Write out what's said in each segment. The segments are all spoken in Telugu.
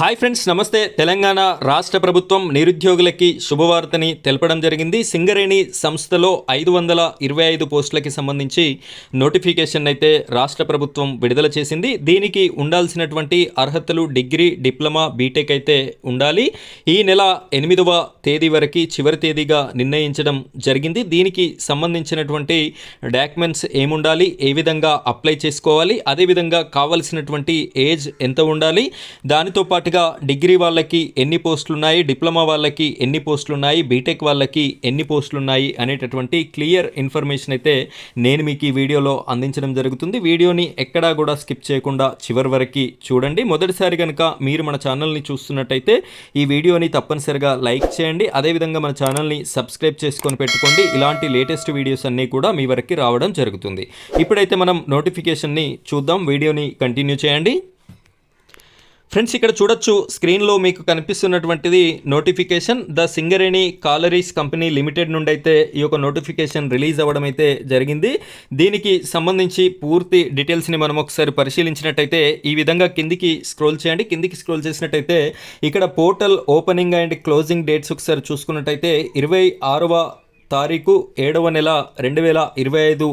హాయ్ ఫ్రెండ్స్ నమస్తే. తెలంగాణ రాష్ట్ర ప్రభుత్వం నిరుద్యోగులకి శుభవార్తని తెలపడం జరిగింది. సింగరేణి సంస్థలో ఐదు వందల ఇరవై ఐదు పోస్టులకి సంబంధించి నోటిఫికేషన్ అయితే రాష్ట్ర ప్రభుత్వం విడుదల చేసింది. దీనికి ఉండాల్సినటువంటి అర్హతలు డిగ్రీ డిప్లొమా బీటెక్ అయితే ఉండాలి. ఈ నెల ఎనిమిదవ తేదీ వరకు చివరి తేదీగా నిర్ణయించడం జరిగింది. దీనికి సంబంధించినటువంటి డాక్యుమెంట్స్ ఏముండాలి? ఏ విధంగా అప్లై చేసుకోవాలి? అదేవిధంగా కావలసినటువంటి ఏజ్ ఎంత ఉండాలి? దానితో పాటు పాటుగా డిగ్రీ వాళ్ళకి ఎన్ని పోస్టులు ఉన్నాయి డిప్లొమా వాళ్ళకి ఎన్ని పోస్టులు ఉన్నాయి బీటెక్ వాళ్ళకి ఎన్ని పోస్టులు ఉన్నాయి అనేటటువంటి క్లియర్ ఇన్ఫర్మేషన్ అయితే నేను మీకు ఈ వీడియోలో అందించడం జరుగుతుంది. వీడియోని ఎక్కడా కూడా స్కిప్ చేయకుండా చివరి వరకు చూడండి. మొదటిసారి కనుక మీరు మన ఛానల్ని చూస్తున్నట్టయితే ఈ వీడియోని తప్పనిసరిగా లైక్ చేయండి. అదేవిధంగా మన ఛానల్ని సబ్స్క్రైబ్ చేసుకొని పెట్టుకోండి. ఇలాంటి లేటెస్ట్ వీడియోస్ అన్నీ కూడా మీ వరకు రావడం జరుగుతుంది. ఇప్పుడైతే మనం నోటిఫికేషన్ని చూద్దాం. వీడియోని కంటిన్యూ చేయండి. ఫ్రెండ్స్ ఇక్కడ చూడొచ్చు స్క్రీన్లో మీకు కనిపిస్తున్నటువంటిది notification. The Singareni collieries company limited నుండి అయితే ఈ యొక్క నోటిఫికేషన్ రిలీజ్ అవ్వడం అయితే జరిగింది. దీనికి సంబంధించి పూర్తి డీటెయిల్స్ని మనం ఒకసారి పరిశీలించినట్టయితే ఈ విధంగా కిందికి స్క్రోల్ చేయండి. కిందికి స్క్రోల్ చేసినట్టయితే ఇక్కడ portal opening and closing dates ఒకసారి చూసుకున్నట్టయితే ఇరవై ఆరవ తారీఖు ఏడవ నెల రెండు వేల ఇరవై ఐదు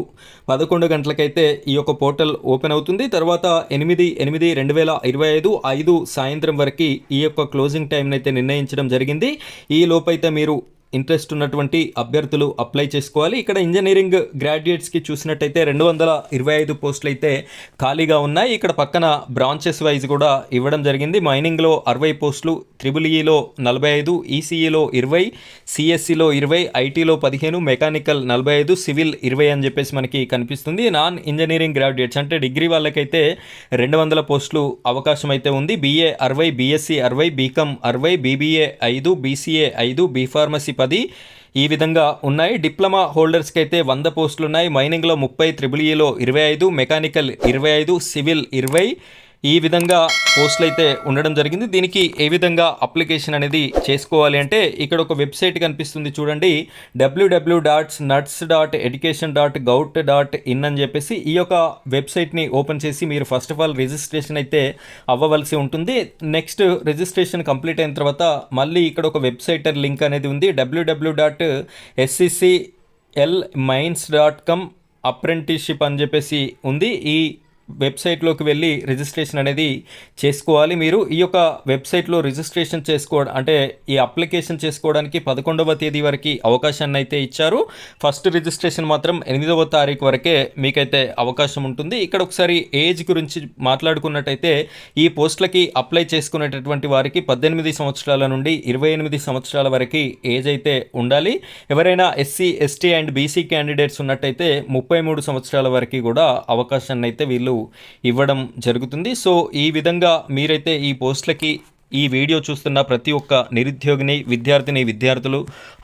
పదకొండు గంటలకైతే ఈ యొక్క పోర్టల్ ఓపెన్ అవుతుంది. తర్వాత ఎనిమిది ఎనిమిది రెండు వేల ఇరవై ఐదు ఐదు సాయంత్రం వరకు ఈ యొక్క క్లోజింగ్ టైంని అయితే నిర్ణయించడం జరిగింది. ఈ లోపైతే మీరు ఇంట్రెస్ట్ ఉన్నటువంటి అభ్యర్థులు అప్లై చేసుకోవాలి. ఇక్కడ ఇంజనీరింగ్ గ్రాడ్యుయేట్స్కి చూసినట్టయితే రెండు వందల ఇరవై ఐదు పోస్టులు అయితే ఖాళీగా ఉన్నాయి. ఇక్కడ పక్కన బ్రాంచెస్ వైజ్ కూడా ఇవ్వడం జరిగింది. మైనింగ్లో అరవై పోస్టులు త్రిబుల్ ఈలో నలభై ఐదు ఈసీఈలో ఇరవై సిఎస్సిలో ఇరవై ఐటీలో పదిహేను మెకానికల్ నలభై ఐదు సివిల్ ఇరవై అని చెప్పేసి మనకి కనిపిస్తుంది. నాన్ ఇంజనీరింగ్ గ్రాడ్యుయేట్స్ అంటే డిగ్రీ వాళ్ళకైతే రెండు వందల పోస్టులు అవకాశం అయితే ఉంది. బీఏ అరవై బీఎస్సీ అరవై బీకామ్ అరవై బీబీఏ ఐదు బీసీఏ ఐదు బీ ఫార్మసీ పది. ఈ విధంగా ఉన్నాయి. డిప్లొమా హోల్డర్స్కి అయితే వంద పోస్టులు ఉన్నాయి మైనింగ్లో ముప్పై త్రిబుల్ ఈలో ఇరవై ఐదు మెకానికల్ ఇరవై ఐదు సివిల్ ఇరవై. ఈ విధంగా పోస్టులు అయితే ఉండడం జరిగింది. దీనికి ఏ విధంగా అప్లికేషన్ అనేది చేసుకోవాలి అంటే ఇక్కడ ఒక వెబ్సైట్ కనిపిస్తుంది చూడండి. WWW dots NATS dot education dot gov dot in అని చెప్పేసి ఈ యొక్క వెబ్సైట్ని ఓపెన్ చేసి మీరు ఫస్ట్ ఆఫ్ ఆల్ రిజిస్ట్రేషన్ అయితే అవ్వవలసి ఉంటుంది. నెక్స్ట్ రిజిస్ట్రేషన్ కంప్లీట్ అయిన తర్వాత మళ్ళీ ఇక్కడ ఒక వెబ్సైట్ లింక్ అనేది ఉంది. WWW dot SCC L mines dot com apprenticeship అని చెప్పేసి ఉంది. ఈ వెబ్సైట్లోకి వెళ్ళి రిజిస్ట్రేషన్ అనేది చేసుకోవాలి. మీరు ఈ యొక్క వెబ్సైట్లో రిజిస్ట్రేషన్ చేసుకోవడం అంటే ఈ అప్లికేషన్ చేసుకోవడానికి పదకొండవ తేదీ వరకు అవకాశాన్ని అయితే ఇచ్చారు. ఫస్ట్ రిజిస్ట్రేషన్ మాత్రం ఎనిమిదవ తారీఖు వరకే మీకైతే అవకాశం ఉంటుంది. ఇక్కడ ఒకసారి ఏజ్ గురించి మాట్లాడుకున్నట్టయితే ఈ పోస్టులకి అప్లై చేసుకునేటటువంటి వారికి పద్దెనిమిది సంవత్సరాల నుండి ఇరవై ఎనిమిది సంవత్సరాల వరకు ఏజ్ అయితే ఉండాలి. ఎవరైనా SC ST and BC candidates ఉన్నట్టయితే ముప్పై మూడు సంవత్సరాల వరకు కూడా అవకాశాన్ని అయితే వీళ్ళు ఇవ్వడం జరుగుతుంది. సో ఈ విధంగా మీరైతే ఈ పోస్టులకి ఈ వీడియో చూస్తున్న ప్రతి ఒక్క నిరుద్యోగిని విద్యార్థిని విద్యార్థులు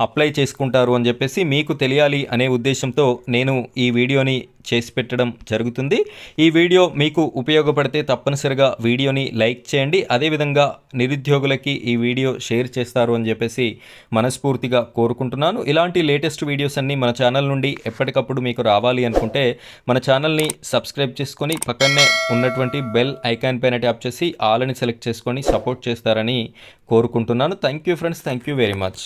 అప్లై చేసుకుంటారు అని చెప్పేసి మీకు తెలియాలి అనే ఉద్దేశంతో నేను ఈ వీడియోని చేసి పెట్టడం జరుగుతుంది. ఈ వీడియో మీకు ఉపయోగపడితే తప్పనిసరిగా వీడియోని లైక్ చేయండి. అదేవిధంగా నిరుద్యోగులకి ఈ వీడియో షేర్ చేస్తారు అని చెప్పేసి మనస్ఫూర్తిగా కోరుకుంటున్నాను. ఇలాంటి లేటెస్ట్ వీడియోస్ అన్నీ మన ఛానల్ నుండి ఎప్పటికప్పుడు మీకు రావాలి అనుకుంటే మన ఛానల్ని సబ్స్క్రైబ్ చేసుకొని పక్కనే ఉన్నటువంటి బెల్ ఐకాన్ పైన ట్యాప్ చేసి ఆల్ని సెలెక్ట్ చేసుకొని సపోర్ట్ చేస్తారని కోరుకుంటున్నాను. Thank you friends. Thank you very much.